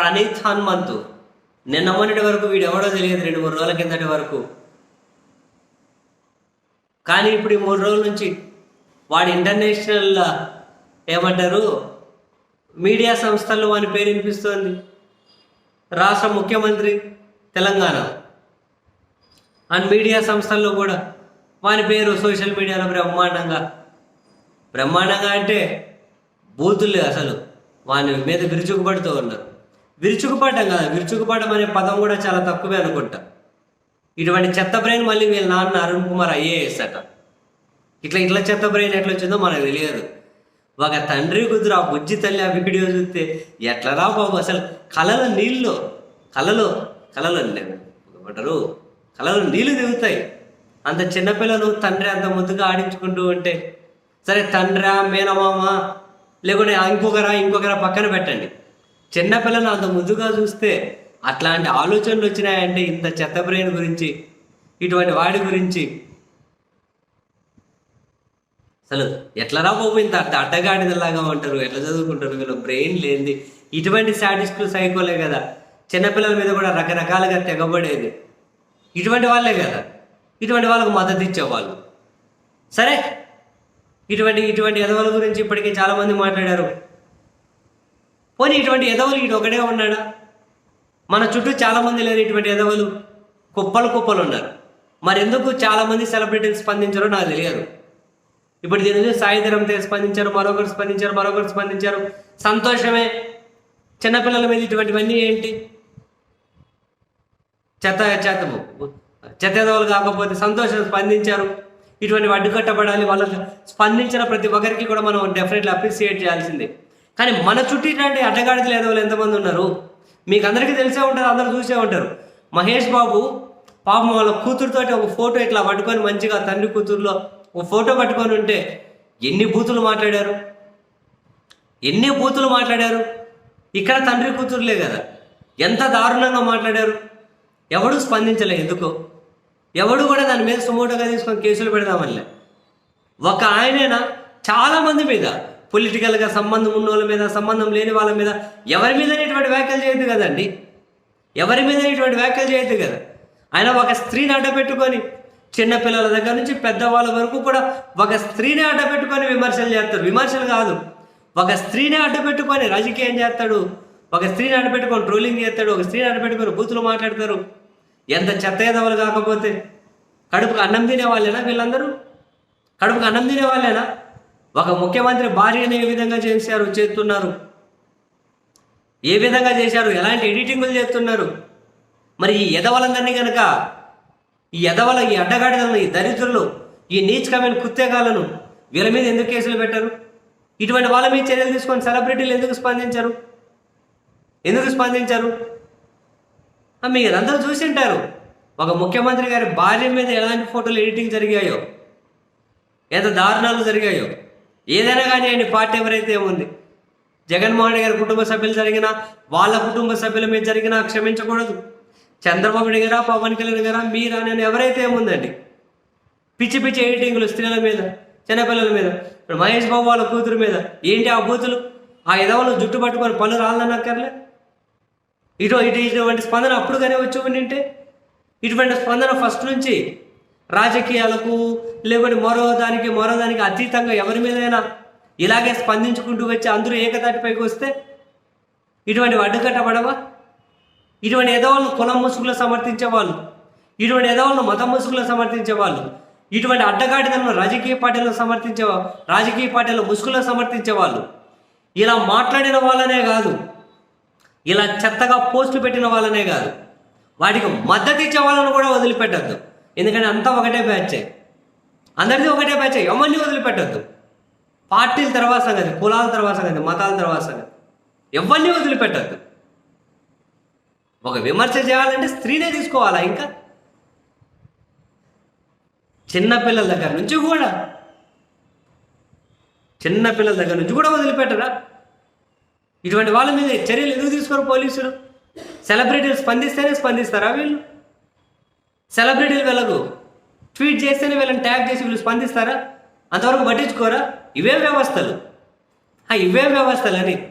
ప్రణీత్ హనుమంతు నిన్న మొన్నటి వరకు వీడు ఎవడో తెలియదు రెండు మూడు రోజుల కిందటి వరకు. కానీ ఇప్పుడు ఈ మూడు రోజుల నుంచి వాడు ఇంటర్నేషనల్ ఏమంటారు మీడియా సంస్థల్లో వాని పేరు వినిపిస్తోంది. రాష్ట్ర ముఖ్యమంత్రి తెలంగాణ. అండ్ మీడియా సంస్థల్లో కూడా వాని పేరు సోషల్ మీడియాలో బ్రహ్మాండంగా. బ్రహ్మాండంగా అంటే బూతులు అసలు. వాని మీద విరుచుకుపడుతూ ఉన్నారు. విరుచుకుపడడం కదా. విరుచుకుపడడం అనే పదం కూడా చాలా తక్కువే అనుకుంటా. ఇటువంటి చెత్త బ్రెయిన్ మళ్ళీ వీళ్ళ నాన్న అరుణ్ కుమార్ ఐఏఎస్ అట. ఇట్లా ఇట్లా చెత్త బ్రెయిన్ ఎట్లా వచ్చిందో మనకు తెలియదు. ఒక తండ్రి కుదురు ఆ బుజ్జి తల్లి ఆ వీడియో చూస్తే ఎట్లరా బాబు అసలు కళలో నీళ్ళు. కళలో కళలో ఏమంటారు? కళలో నీళ్ళు దిగుతాయి. అంత చిన్నపిల్లలు తండ్రి అంత ముద్దుగా ఆడించుకుంటూ ఉంటే సరే తండ్రా మేనమామ లేకుంటే ఇంకొకరా ఇంకొకరా పక్కన పెట్టండి. చిన్నపిల్లలు అంత ముందుగా చూస్తే అట్లాంటి ఆలోచనలు వచ్చినాయంటే ఇంత చెత్త బ్రెయిన్ గురించి ఇటువంటి వాడి గురించి. అసలు ఎట్లరా బాబు ఇంత అడ్డగాడిదలాగా ఉంటారు ఎట్లా చదువుకుంటారు వీళ్ళు బ్రెయిన్ లేనిది. ఇటువంటి సాటిస్టులు సైకోలే కదా. చిన్నపిల్లల మీద కూడా రకరకాలుగా తెగబడేది. ఇటువంటి వాళ్ళే కదా. ఇటువంటి వాళ్ళకు మద్దతు ఇచ్చేవాళ్ళు. సరే. ఇటువంటి ఇటువంటి ఎదవల గురించి ఇప్పటికే చాలామంది మాట్లాడారు. పోనీ ఇటువంటి ఎదవలు ఇటు ఒకడే ఉన్నాడా? మన చుట్టూ చాలామంది లేరు ఇటువంటి ఎదవలు కుప్పలు కుప్పలు ఉన్నారు. మరి ఎందుకు చాలామంది సెలబ్రిటీలు స్పందించారో నాకు తెలియదు. ఇప్పుడు దీని నుంచి సాయిధరం స్పందించారు మరొకరు స్పందించారు మరొకరు స్పందించారు. సంతోషమే. చిన్నపిల్లల మీద ఇటువంటివన్నీ ఏంటి? చెత్త చెత్త చెత్తదవులు కాకపోతే సంతోషం స్పందించారు. ఇటువంటి అడ్డుకట్టబడాలి వాళ్ళు స్పందించిన ప్రతి ఒక్కరికి కూడా మనం డెఫినెట్లీ అప్రిసియేట్ చేయాల్సిందే. కానీ మన చుట్టూ ఇట్లాంటి అడ్డగాడిదలు ఎదవలు ఎంతమంది ఉన్నారు? మీకు అందరికీ తెలిసే ఉంటారు అందరూ చూసే ఉంటారు. మహేష్ బాబు పాపం వాళ్ళ కూతురుతోటి ఒక ఫోటో ఇట్లా పట్టుకొని మంచిగా తండ్రి కూతురులో ఒక ఫోటో పట్టుకొని ఉంటే ఎన్ని బూతులు మాట్లాడారు? ఎన్ని బూతులు మాట్లాడారు? ఇక్కడ తండ్రి కూతురులే కదా. ఎంత దారుణంగా మాట్లాడారు? ఎవడు స్పందించలే ఎందుకో. ఎవడు కూడా దాని మీద సుమోటోగా తీసుకొని కేసులు పెడదామనిలే. ఒక ఆయనైనా? చాలామంది మీద. పొలిటికల్గా సంబంధం ఉన్న వాళ్ళ మీద సంబంధం లేని వాళ్ళ మీద ఎవరి మీద ఇటువంటి వ్యాఖ్యలు చేయదు కదండి? ఎవరి మీద ఇటువంటి వ్యాఖ్యలు చేయొద్దు కదా? ఆయన ఒక స్త్రీని అడ్డపెట్టుకొని చిన్నపిల్లల దగ్గర నుంచి పెద్దవాళ్ళ వరకు కూడా ఒక స్త్రీని అడ్డపెట్టుకొని విమర్శలు చేస్తారు. విమర్శలు కాదు. ఒక స్త్రీని అడ్డపెట్టుకొని రాజకీయం చేస్తాడు. ఒక స్త్రీని అడ్డపెట్టుకొని ట్రోలింగ్ చేస్తాడు. ఒక స్త్రీని అడ్డపెట్టుకొని బూతులు మాట్లాడతారు. ఎంత చెత్త ఎదవలు కాకపోతే. కడుపుకు అన్నం తినే వాళ్ళేనా వీళ్ళందరూ? కడుపుకు అన్నం తినే వాళ్ళేనా ఒక ముఖ్యమంత్రి భార్యను ఏ విధంగా చేశారు చేస్తున్నారు? ఏ విధంగా చేశారు? ఎలాంటి ఎడిటింగులు చేస్తున్నారు? మరి ఈ ఎదవలందరినీ కనుక ఈ ఎదవల ఈ అడ్డగాడిదలను ఈ దరిద్రులు ఈ నీచకమైన కుత్తేగాలను వీళ్ళ మీద ఎందుకు కేసులు పెట్టారు? ఇటువంటి వాళ్ళ మీద చర్యలు తీసుకొని సెలబ్రిటీలు ఎందుకు స్పందించారు? ఎందుకు స్పందించారు? మీరందరూ చూసి ఉంటారు. ఒక ముఖ్యమంత్రి గారి భార్య మీద ఎలాంటి ఫోటోలు ఎడిటింగ్ జరిగాయో ఎంత దారుణాలు జరిగాయో. ఏదైనా కానీ ఆయన పార్టీ ఎవరైతే ఏముంది? జగన్మోహన్ గారి కుటుంబ సభ్యులు జరిగినా వాళ్ళ కుటుంబ సభ్యుల మీద జరిగినా క్షమించకూడదు. చంద్రబాబు నాయుడు గారా పవన్ కళ్యాణ్ గారా మీరా నేను ఎవరైతే ఏముందండి? పిచ్చి పిచ్చి ఎడిటింగ్లు స్త్రీల మీద చిన్నపిల్లల మీద ఇప్పుడు మహేష్ బాబు వాళ్ళ కూతురు మీద ఏంటి ఆ బూతులు? ఆ ఎదవలు జుట్టు పట్టుకొని పనులు రాళ్ళనక్కర్లే? ఇటు ఇటు ఇటువంటి స్పందన అప్పుడు కానీ వచ్చి ఉండింటే ఇటువంటి స్పందన ఫస్ట్ నుంచి రాజకీయాలకు లేకపోతే మరో దానికి మరో దానికి అతీతంగా ఎవరి మీదైనా ఇలాగే స్పందించుకుంటూ వచ్చి అందరూ ఏకతాటిపైకి వస్తే ఇటువంటి అడ్డుకట్టబడవా ఇటువంటి ఎదవాళ్ళను కులం ముసుగులో సమర్థించే వాళ్ళు ఇటువంటి ఎదవాళ్ళను మతం ముసుగులో సమర్థించే వాళ్ళు ఇటువంటి అడ్డగాడిదలను రాజకీయ పార్టీలో సమర్థించే రాజకీయ పార్టీలో ముసుగులో సమర్థించే వాళ్ళు ఇలా మాట్లాడిన వాళ్ళనే కాదు ఇలా చెత్తగా పోస్టులు పెట్టిన వాళ్ళనే కాదు వాటికి మద్దతు ఇచ్చే వాళ్ళని కూడా వదిలిపెట్టద్దు. ఎందుకంటే అంతా ఒకటే బ్యాచ్. అందరిది ఒకటే బ్యాచ్. ఎవరిని వదిలిపెట్టద్దు. పార్టీల తర్వాత సంగతి కులాల తర్వాత సంగతి మతాల తర్వాత సంగతి. ఎవరిని వదిలిపెట్టద్దు. ఒక విమర్శ చేయాలంటే స్త్రీనే తీసుకోవాలా ఇంకా? చిన్న పిల్లల దగ్గర నుంచి కూడా. చిన్న పిల్లల దగ్గర నుంచి కూడా వదిలిపెట్టరా? ఇటువంటి వాళ్ళ మీద చర్యలు ఎందుకు తీసుకోరు పోలీసులు? సెలబ్రిటీలు స్పందిస్తేనే స్పందిస్తారా వీళ్ళు? సెలబ్రిటీలు వీళ్ళకు ట్వీట్ చేస్తేనే వీళ్ళని ట్యాగ్ చేసి వీళ్ళు స్పందిస్తారా? అంతవరకు పట్టించుకోరా? ఇవే వ్యవస్థలు. ఆ, ఇవే వ్యవస్థలు అని.